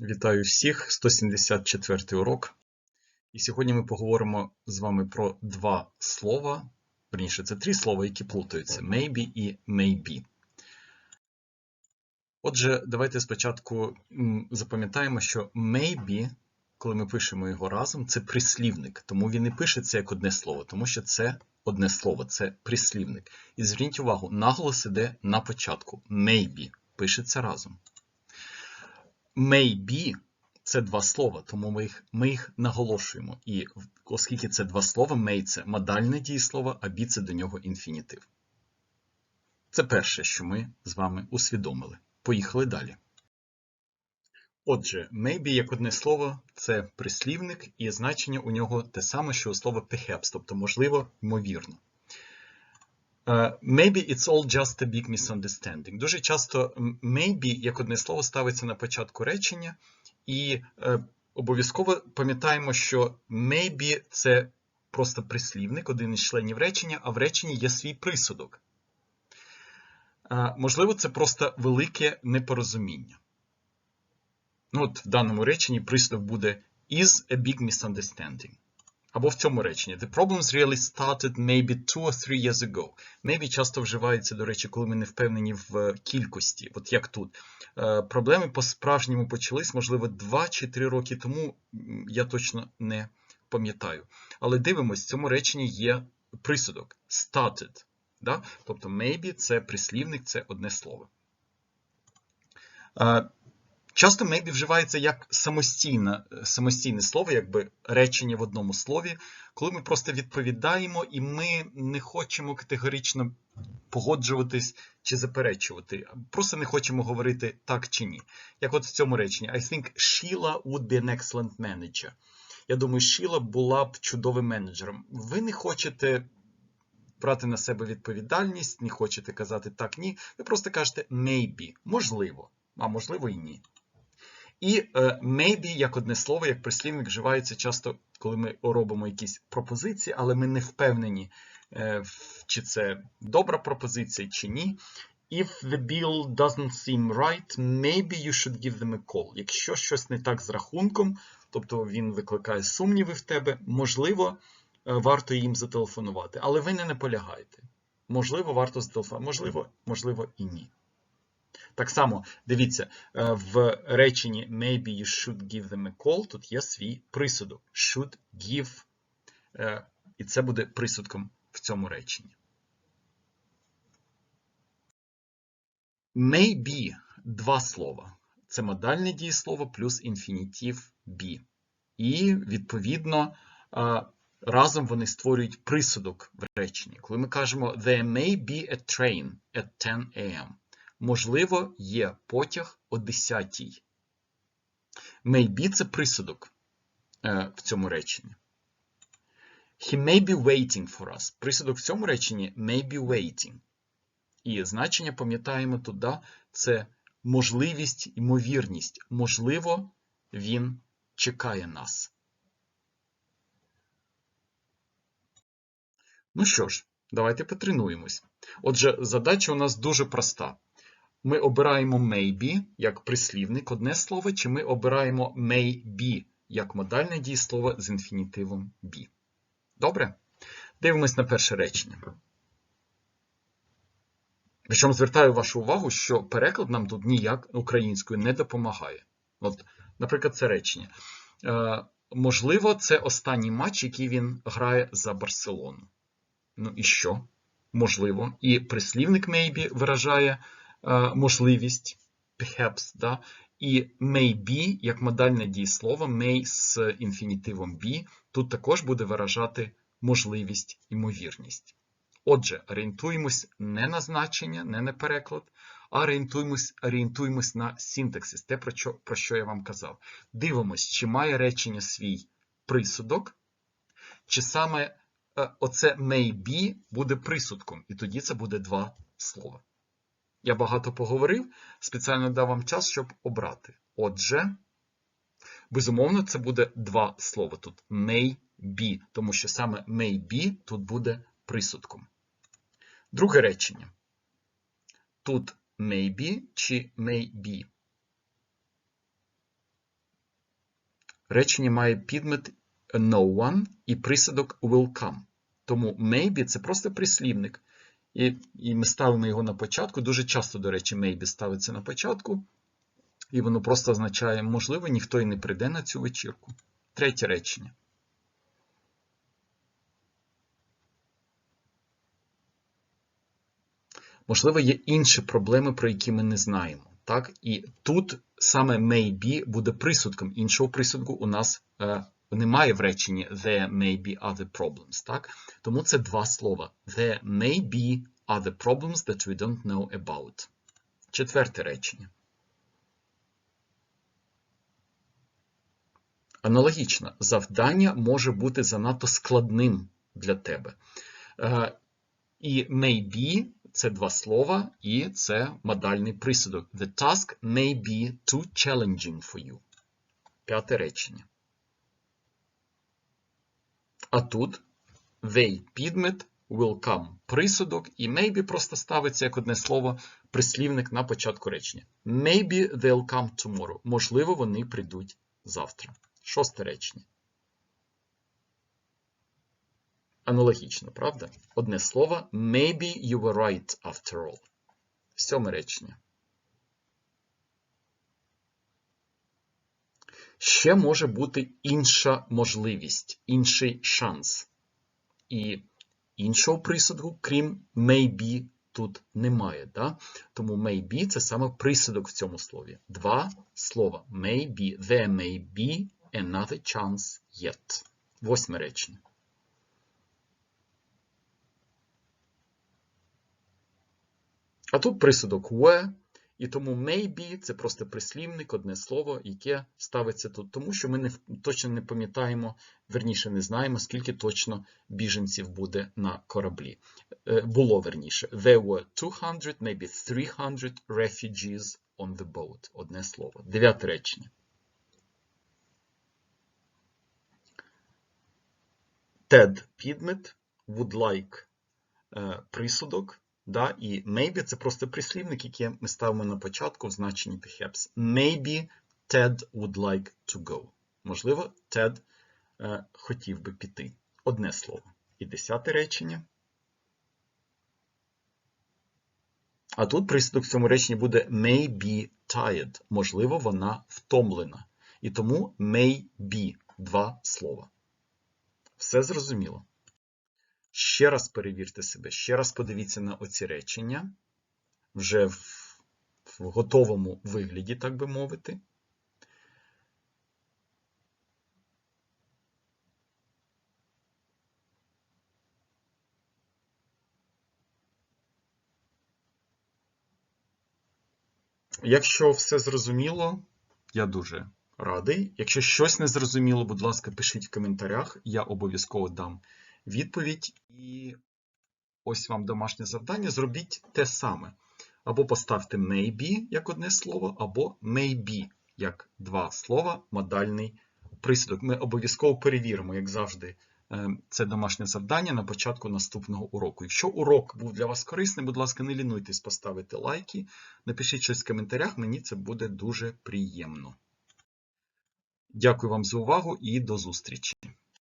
Вітаю всіх! 174 урок. І сьогодні ми поговоримо з вами про два слова. Верніше, це три слова, які плутаються: maybe і maybe. Отже, давайте спочатку запам'ятаємо, що maybe, коли ми пишемо його разом, це прислівник. Тому він і пишеться як одне слово, тому що це одне слово, це прислівник. І зверніть увагу, наголос іде на початку. Maybe пишеться разом. Maybe це два слова, тому ми їх, ми їх наголошуємо. І оскільки це два слова, may це модальне дієслово, а be це до нього інфінітив. Це перше, що ми з вами усвідомили. Поїхали далі. Отже, maybe як одне слово це прислівник, і значення у нього те саме, що у слова perhaps, тобто можливо, ймовірно. Uh, maybe it's all just a big misunderstanding. Дуже часто maybe як одне слово ставиться на початку речення, і е, обов'язково пам'ятаємо, що maybe це просто прислівник, один із членів речення, а в реченні є свій присудок. Е, можливо, це просто велике непорозуміння. Ну, от В даному реченні присудок буде is a big misunderstanding. Або в цьому реченні. The problems really started maybe two or three years ago. Maybe часто вживається, до речі, коли ми не впевнені в кількості, от як тут. Е, проблеми по-справжньому почались, можливо, 2 чи 3 роки тому, я точно не пам'ятаю. Але дивимось, в цьому реченні є присудок started. Да? Тобто, maybe це прислівник, це одне слово. Часто maybe вживається як самостійне, самостійне слово, якби речення в одному слові, коли ми просто відповідаємо, і ми не хочемо категорично погоджуватись чи заперечувати. Просто не хочемо говорити так чи ні. Як от в цьому реченні: I think Sheila would be an excellent manager. Я думаю, Sheila була б чудовим менеджером. Ви не хочете брати на себе відповідальність, не хочете казати так, ні. Ви просто кажете maybe, можливо, а можливо і ні. І maybe, як одне слово, як прислівник, вживається часто, коли ми робимо якісь пропозиції, але ми не впевнені, чи це добра пропозиція, чи ні. If the bill doesn't seem right, maybe you should give them a call. Якщо щось не так з рахунком, тобто він викликає сумніви в тебе, можливо, варто їм зателефонувати. Але ви не наполягаєте. Можливо, варто зателефонувати, можливо, можливо, і ні. Так само, дивіться, в реченні maybe you should give them a call, тут є свій присудок. Should give, і це буде присудком в цьому реченні. Maybe два слова. Це модальне дієслово плюс інфінітив be. І, відповідно, разом вони створюють присудок в реченні. Коли ми кажемо There may be a train at 10 a.m. Можливо, є потяг о 10. Maybe – це присудок е, в цьому реченні. He may be waiting for us. Присудок в цьому реченні may be waiting. І значення, пам'ятаємо тут, да, це можливість, ймовірність. Можливо, він чекає нас. Ну що ж, давайте потренуємось. Отже, задача у нас дуже проста. Ми обираємо maybe як прислівник одне слово, чи ми обираємо may як модальне дієслово з інфінітивом be. Добре? Дивимось на перше речення. Причому звертаю вашу увагу, що переклад нам тут ніяк українською не допомагає. От, Наприклад, це речення. Е, Можливо, це останній матч, який він грає за Барселону. Ну і що? Можливо. І прислівник maybe виражає можливість, perhaps, да? і may be, як модальне дієслово, may з інфінітивом be, тут також буде виражати можливість ймовірність. Отже, орієнтуємось не на значення, не на переклад, а орієнтуємось, орієнтуємось на синтаксис, те, про що, про що я вам казав. Дивимось, чи має речення свій присудок, чи саме оце may be буде присудком, і тоді це буде два слова. Я багато поговорив, спеціально дав вам час, щоб обрати. Отже, безумовно, це буде два слова тут may be, тому що саме maybe тут буде присудком. Друге речення. Тут may be чи may be. речення має підмет no one і присадок will come. Тому maybe це просто прислівник. І, і ми ставимо його на початку. Дуже часто, до речі, maybe ставиться на початку. І воно просто означає, можливо, ніхто і не прийде на цю вечірку. Третє речення. Можливо, є інші проблеми, про які ми не знаємо. Так? І тут саме maybe буде присудком. Іншого присудку у нас е, немає в реченні there may be other problems. Так? Тому це два слова. There may be other problems that we don't know about. Четверте речення. Аналогічно, завдання може бути занадто складним для тебе. Е, і maybe це два слова, і це модальний присудок. The task may be too challenging for you. П'яте речення. А тут they підмет, will come присудок, і maybe просто ставиться як одне слово прислівник на початку речення. Maybe they'll come tomorrow. Можливо, вони прийдуть завтра. Шосте речення. Аналогічно, правда? Одне слово. Maybe you were right after all. Сьоме речення. Ще може бути інша можливість, інший шанс. І іншого присудку, крім maybe, тут немає. Да? Тому maybe це саме присудок в цьому слові. Два слова. Maybe, there may be another chance yet. Восьме речення. А тут присудок were, і тому maybe це просто прислівник, одне слово, яке ставиться тут, тому що ми не, точно не пам'ятаємо, верніше не знаємо, скільки точно біженців буде на кораблі. Е, було верніше. There were 200, maybe 300 refugees on the boat. Одне слово. Дев'яте речення. Ted підмет, would like е, присудок. Да, І maybe це просто прислівник, який ми ставимо на початку в значенні perhaps. Maybe Ted would like to go. Можливо, Ted е, хотів би піти. Одне слово. І десяте речення. А тут присудок в цьому реченні буде may be tired. Можливо, вона втомлена. І тому may be два слова. Все зрозуміло. Ще раз перевірте себе, ще раз подивіться на оці речення вже в, в готовому вигляді, так би мовити. Якщо все зрозуміло, я дуже радий. Якщо щось не зрозуміло, будь ласка, пишіть в коментарях, я обов'язково дам відповідь. І ось вам домашнє завдання. Зробіть те саме. Або поставте maybe як одне слово, або maybe як два слова, модальний присудок. Ми обов'язково перевіримо, як завжди, е, це домашнє завдання на початку наступного уроку. Якщо урок був для вас корисним, будь ласка, не лінуйтесь поставити лайки, напишіть щось в коментарях, мені це буде дуже приємно. Дякую вам за увагу і до зустрічі!